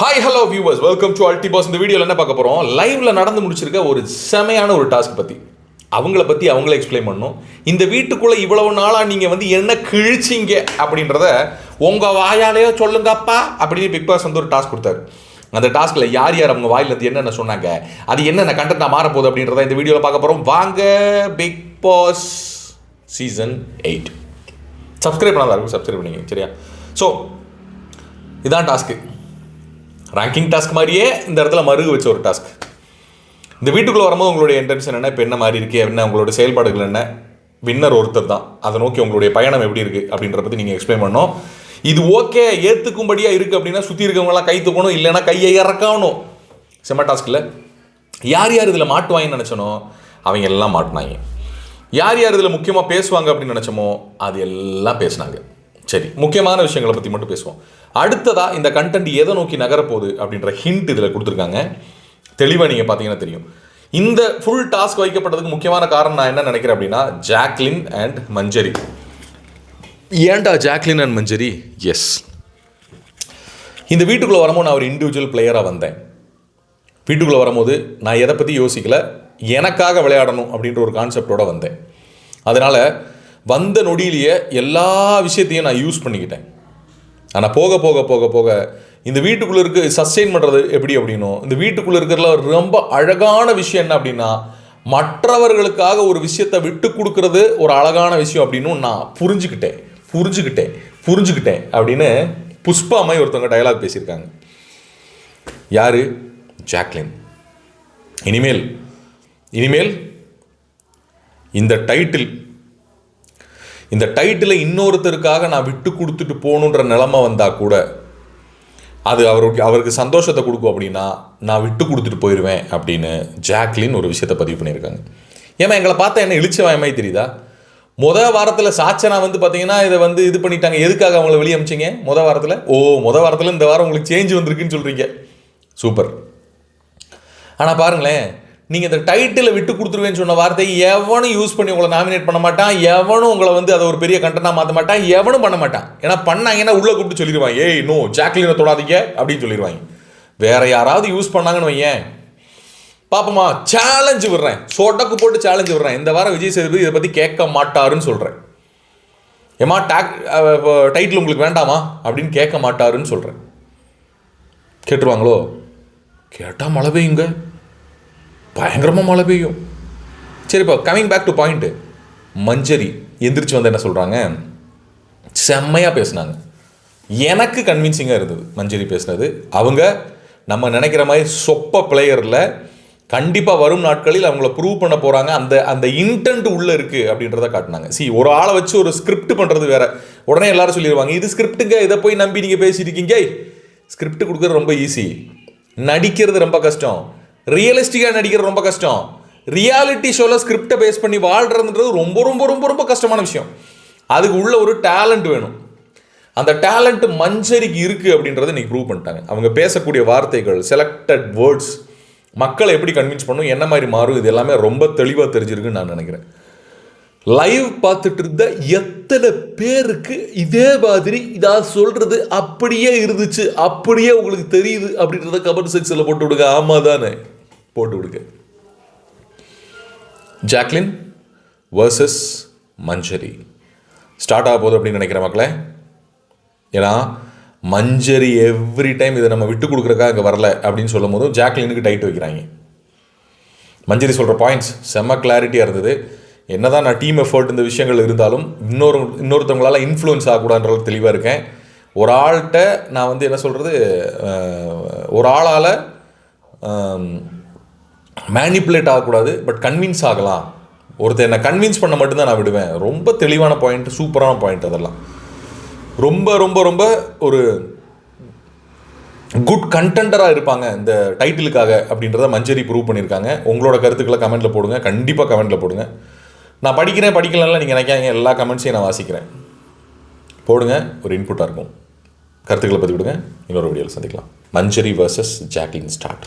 Hi hello viewers welcome to அல்டி பாஸ் இந்த வீடியோவில் என்ன பார்க்க போகிறோம் லைவில் நடந்து முடிச்சிருக்க ஒரு செமையான ஒரு டாஸ்க் பற்றி அவங்கள பற்றி அவங்கள எக்ஸ்பிளைன் பண்ணும் இந்த வீட்டுக்குள்ளே இவ்வளவு நாளாக நீங்கள் வந்து என்ன கிழிச்சிங்க அப்படின்றத உங்கள் வாயாலேயோ சொல்லுங்கப்பா அப்படின்னு பிக் பாஸ் வந்து ஒரு டாஸ்க் கொடுத்தாரு. அந்த டாஸ்கில் யார் யார் அவங்க வாயிலேருந்து என்னென்ன சொன்னாங்க? அது என்னென்ன கண்டென்ட் நான் மாறப்போகுது அப்படின்றத இந்த வீடியோவில் பார்க்க போகிறோம் வாங்க Bigg Boss season eight subscribe பண்ணாத இருக்கும்? சப்ஸ்கிரைப் பண்ணிங்க சரியா? ஸோ இதான் டாஸ்க்கு ரேங்கிங் டாஸ்க் மாதிரியே இந்த இடத்துல மருகு வச்ச ஒரு டாஸ்க் இந்த வீட்டுக்குள்ளே வரும்போது உங்களுடைய இன்டென்ஷன் என்ன? இப்போ என்ன மாதிரி இருக்கு? என்ன? உங்களோட செயல்பாடுகள் என்ன? வின்னர் ஒருத்தர் தான். அதை நோக்கி உங்களுடைய பயணம் எப்படி இருக்குது அப்படின்றத பற்றி நீங்கள் எக்ஸ்பிளைன் பண்ணோம் இது ஓகே ஏற்றுக்கும்படியாக இருக்குது அப்படின்னா சுற்றி இருக்கவங்களாம் கை தூக்கணும் இல்லைன்னா கையை இறக்கணும். செம்ம டாஸ்கில் யார் யார் இதில் மாட்டுவாங்கன்னு நினச்சனோ அவங்க எல்லாம் மாட்டினாங்க. யார் யார் இதில் முக்கியமாக பேசுவாங்க அப்படின்னு நினச்சோமோ அது எல்லாம் பேசினாங்க. சரி முக்கியமான விஷயங்களை பற்றி மட்டும் பேசுவோம். அடுத்ததாக இந்த கண்டென்ட் எதை நோக்கி நகரப்போகுது அப்படின்ற ஹிண்ட் இதில் கொடுத்துருக்காங்க. தெளிவாக நீங்கள் பார்த்தீங்கன்னா தெரியும். இந்த ஃபுல் டாஸ்க் வைக்கப்பட்டதுக்கு முக்கியமான காரணம் நான் என்ன நினைக்கிறேன் அப்படின்னா ஜாக்லின் அண்ட் மஞ்சரி. ஏன்டா ஜாக்லின் அண்ட் மஞ்சரி? எஸ் இந்த வீட்டுக்குள்ளே வரும்போது நான் ஒரு இண்டிவிஜுவல் பிளேயராக வந்தேன். வீட்டுக்குள்ளே வரும்போது நான் எதை பற்றி யோசிக்கல எனக்காக விளையாடணும் அப்படின்ற ஒரு கான்செப்டோடு வந்தேன். அதனால் வந்த நொடியிலேயே எல்லா விஷயத்தையும் நான் யூஸ் பண்ணிக்கிட்டேன். ஆனால் போக போக போக போக இந்த வீட்டுக்குள்ளே இருக்க சஸ்டெயின் பண்ணுறது எப்படி அப்படின்னும் இந்த வீட்டுக்குள்ளே இருக்கிறதுல ரொம்ப அழகான விஷயம் என்ன அப்படின்னா மற்றவர்களுக்காக ஒரு விஷயத்தை விட்டு கொடுக்கறது ஒரு அழகான விஷயம் அப்படின்னு நான் புரிஞ்சுக்கிட்டேன். புரிஞ்சுக்கிட்டேன். புரிஞ்சுக்கிட்டேன் அப்படின்னு புஷ்பா அம்மாய் ஒருத்தவங்க டயலாக் பேசியிருக்காங்க. யார்? ஜாக்லின். இனிமேல் இனிமேல் இந்த டைட்டில் இந்த டைட்டிலை இன்னொருத்தருக்காக நான் விட்டு கொடுத்துட்டு போகணுன்ற நிலமை வந்தால் கூட அது அவருக்கு அவருக்கு சந்தோஷத்தை கொடுக்கும் அப்படின்னா நான் விட்டு கொடுத்துட்டு போயிடுவேன் அப்படின்னு ஜாக்லின் ஒரு விஷயத்தை பதிவு பண்ணியிருக்காங்க. ஏமா எங்களை பார்த்தா என்ன இழிச்ச வாயமாய் தெரியுதா? முத வாரத்தில் சாச்சனா வந்து பார்த்தீங்கன்னா இதை வந்து இது பண்ணிட்டாங்க. எதுக்காக அவங்கள வெளியே அமிச்சிங்க? முத வாரத்தில்? ஓ முத வாரத்தில் இந்த வாரம் உங்களுக்கு சேஞ்ச் வந்திருக்குன்னு சொல்கிறீங்க சூப்பர். ஆனால் பாருங்களேன் நீங்கள் இந்த டைட்டிலை விட்டு கொடுத்துருவேன்னு சொன்ன வார்த்தையை எவனும் யூஸ் பண்ணி உங்களை நாமினேட் பண்ண மாட்டான் எவனும் உங்களை வந்து அதை ஒரு பெரிய கண்டனாக மாற்ற மாட்டான் எவனும் பண்ண மாட்டான். ஏன்னா பண்ணாங்கன்னா உள்ளே கூப்பிட்டு சொல்லிடுவாங்க ஏய் நோ ஜாக்லினை தொடாதீங்க அப்படின்னு சொல்லிடுவாங்க. வேற யாராவது யூஸ் பண்ணாங்கன்னு வையேன். பாப்பமா சேலஞ்சு விடுறேன். சோட்டக்கு போட்டு சேலஞ்சு விடுறேன். இந்த வாரம் விஜய் சேதுபதி இதை பற்றி கேட்க மாட்டாருன்னு சொல்கிறேன் ஏமா டேக் டைட்டில் உங்களுக்கு வேண்டாமா? அப்படின்னு கேட்க மாட்டாருன்னு சொல்கிறேன் கேட்டுருவாங்களோ? கேட்டால் மழை பெய்யுங்க. பயங்கரமாக மழை பெய்யும். சரி இப்போ coming back to point Manjari எந்திரிச்சு வந்து என்ன சொல்கிறாங்க செம்மையாக பேசுனாங்க. எனக்கு கன்வின்சிங்காக இருந்தது மஞ்சரி பேசுனது. அவங்க நம்ம நினைக்கிற மாதிரி சொப்ப பிளேயரில் கண்டிப்பாக வரும் நாட்களில் அவங்கள ப்ரூவ் பண்ண போகிறாங்க அந்த அந்த இன்டென்ட் உள்ளே இருக்குது அப்படின்றத காட்டினாங்க. சி ஒரு ஆளை வச்சு ஒரு ஸ்கிரிப்ட் பண்ணுறது வேற. உடனே எல்லாரும் சொல்லிடுவாங்க இது ஸ்கிரிப்ட்டுங்க இதை போய் நம்பி நீங்கள் பேசியிருக்கீங்க ஸ்கிரிப்ட் கொடுக்குறது ரொம்ப ஈஸி நடிக்கிறது ரொம்ப கஷ்டம். ரியலிஸ்டிக்காக நடிக்கிறது ரொம்ப கஷ்டம். ரியாலிட்டி ஷோவில் ஸ்கிரிப்டை பேஸ் பண்ணி வாழ்கிறதுன்றது ரொம்ப ரொம்ப ரொம்ப ரொம்ப கஷ்டமான விஷயம். அதுக்கு உள்ள ஒரு டேலண்ட் வேணும். அந்த டேலண்ட் மஞ்சரிக்கு இருக்குது அப்படின்றத இன்னைக்கு ப்ரூவ் பண்ணிட்டாங்க. அவங்க பேசக்கூடிய வார்த்தைகள் செலக்டட் வேர்ட்ஸ் மக்களை எப்படி கன்வின்ஸ் பண்ணும் என்ன மாதிரி மாறும் இது எல்லாமே ரொம்ப தெளிவாக தெரிஞ்சிருக்குன்னு நான் நினைக்கிறேன். லைவ் பார்த்துட்டு இருந்த எத்தனை பேருக்கு இதே மாதிரி இதாக சொல்கிறது அப்படியே இருந்துச்சு அப்படியே உங்களுக்கு தெரியுது அப்படின்றத கமெண்ட் செக்ஷனில் போட்டு விடுங்க. ஆமா தானே போட்டு விடுங்க ஜாக்லின் வர்சஸ் மஞ்சரி. ஸ்டார்ட் ஆக போகுது அப்படின்னு நினைக்கிற மக்களே. ஏன்னா மஞ்சரி எவ்ரி டைம் இதை நம்ம விட்டு கொடுக்குறக்கா இங்கே வரல அப்படின்னு சொல்லும் போதும் ஜாக்லினுக்கு டைட் வைக்கிறாங்க. மஞ்சரி சொல்கிற பாயிண்ட்ஸ் செம்ம கிளாரிட்டியாக இருந்தது. என்ன தான் நான் டீம் எஃபர்ட் இந்த விஷயங்கள் இருந்தாலும் இன்னொரு இன்னொருத்தவங்களால் இன்ஃப்ளூயன்ஸ் ஆகக்கூடாதுன்ற தெளிவாக இருக்கேன். ஒரு ஆள்கிட்ட நான் வந்து என்ன சொல்கிறது ஒரு ஆளால் மேனிப்புலேட் ஆகக்கூடாது பட் கன்வின்ஸ் ஆகலாம். ஒருத்தர் என்னை கன்வின்ஸ் பண்ண மட்டும்தான் நான் விடுவேன். ரொம்ப தெளிவான பாயிண்ட் சூப்பரான பாயிண்ட் அதெல்லாம். ரொம்ப ரொம்ப ரொம்ப ஒரு குட் கண்டென்டராக இருப்பாங்க இந்த டைட்டிலுக்காக அப்படின்றத மஞ்சரி ப்ரூவ் பண்ணியிருக்காங்க. உங்களோட கருத்துக்களை கமெண்ட்டில் போடுங்க. கண்டிப்பாக கமெண்ட்டில் போடுங்க. நான் படிக்கிறேன் படிக்கலன்னா நீங்கள் நினைக்காங்க எல்லா கமெண்ட்ஸையும் நான் வாசிக்கிறேன். போடுங்க ஒரு இன்புட்டாக இருக்கும். கருத்துக்களை பற்றி விடுங்க இன்னொரு வீடியோவில் சந்திக்கலாம். மஞ்சரி வர்சஸ் ஜாக்லின் ஸ்டார்ட்